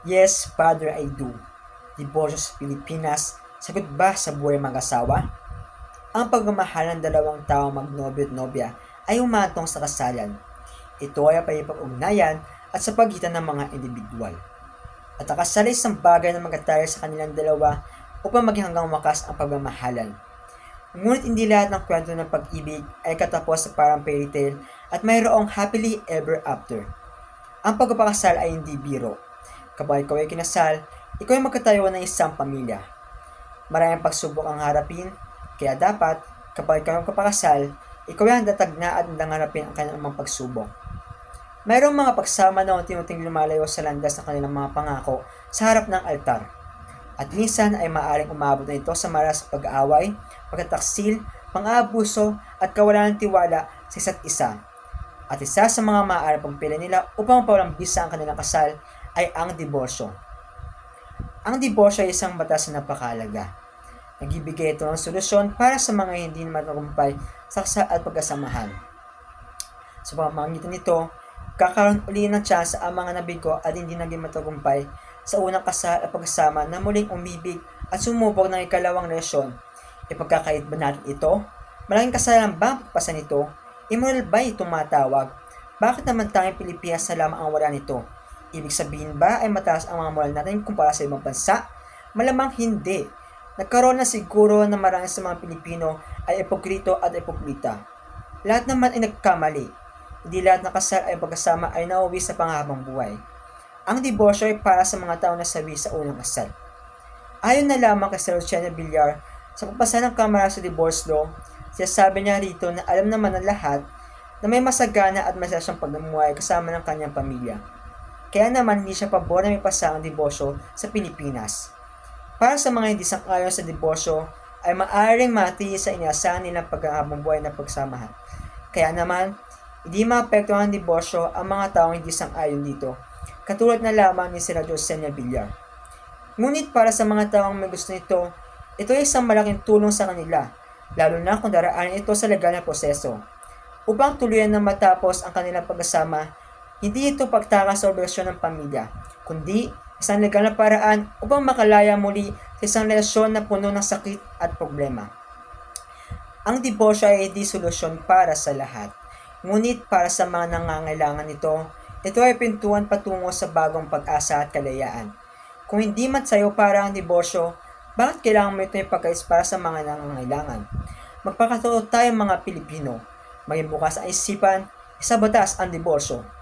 Yes, Father, I do. Diborsyo sa Pilipinas, sagot ba sa buhay mag-asawa? Ang pagmamahal ng dalawang taong magnobyo at nobya ay umantong sa kasalan. Ito ay pag-ugnayan at sa pagitan ng mga individual. At ang kasal ay isang bagay na magkataya sa kanilang dalawa upang maging hanggang wakas ang pagmamahalan. Ngunit hindi lahat ng kwento ng pag-ibig ay katapos sa parang fairy tale at mayroong happily ever after. Ang pagpapakasal ay hindi biro. Kapag ikaw ay kinasal, ikaw ay magkatayo ng isang pamilya. Maraming pagsubok ang harapin, kaya dapat, kapag ikaw ay kapakasal, ikaw ay handatag na at handang harapin ang kanilang mga pagsubok. Mayroong mga pagsama na unti-unting lumalayo sa landas ng kanilang mga pangako sa harap ng altar. At minsan ay maaaring umabot na ito sa maras pag-aaway, pagkataksil, pang-aabuso at kawalan ng tiwala sa isa't isa. At isa sa mga maaaring pagpili nila upang mapawalang bisa ang kanilang kasal ay ang diborsyo. Ang diborsyo ay isang batas na napakalaga. Nagbibigay ito ng solusyon para sa mga hindi matagumpay sa kasal at pagkasamahan. Sa pamamagitan nito, kakaroon uli ng chance ang mga nabigo at hindi naging matagumpay sa unang kasal at pagkasama na muling umibig at sumubok ng ikalawang relasyon. Ipagkakait ba natin ito? Malaking kasalanan ba ang pagpasa nito? Immoral ba ito matawag? Bakit naman tayong Pilipinas na lamang ang wala nito? Ibig sabihin ba ay mataas ang mga moral natin kumpara sa ibang bansa? Malamang hindi. Nagkaroon na siguro na marami sa mga Pilipino ay epokrito at epokrita. Lahat naman ay nagkamali. Hindi lahat ng kasal ay pagkasama ay nauwi sa panghabang buhay. Ang diborsyo ay para sa mga tao na sabi sa unang kasal. Ayon na lamang kay Sir Luciano Villar, sa pagpasa ng Kamara sa Divorce Law, sinasabi niya rito na alam naman ng lahat na may masagana at masasyang pagmumuhay kasama ng kanyang pamilya. Kaya naman hindi siya pabor na may pasa ang diborsyo sa Pilipinas. Para sa mga hindi sang-ayon sa diborsyo, ay maaaring mati sa inaasahan nilang paghahabang buhay na pagsamahan. Kaya naman, hindi maapektuhan ng diborsyo ang mga taong hindi sang-ayon dito, katulad na lamang ni Sir Josenia Villar. Ngunit para sa mga taong may gusto nito, ito ay isang malaking tulong sa kanila, lalo na kung daraanan ito sa legal na proseso. Upang tuluyan na matapos ang kanilang pagkasama, hindi ito pagtakas sa obligasyon ng pamilya, kundi isang legal na paraan upang makalaya muli sa isang relasyon na puno ng sakit at problema. Ang diborsyo ay hindi solusyon para sa lahat, ngunit para sa mga nangangailangan nito, ito ay pintuan patungo sa bagong pag-asa at kalayaan. Kung hindi man sa'yo para ang diborsyo, bakit kailangan mo ito ipagkais para sa mga nangangailangan? Magpakatotoo tayo mga Pilipino, maging bukas ang isipan, isa batas ang diborsyo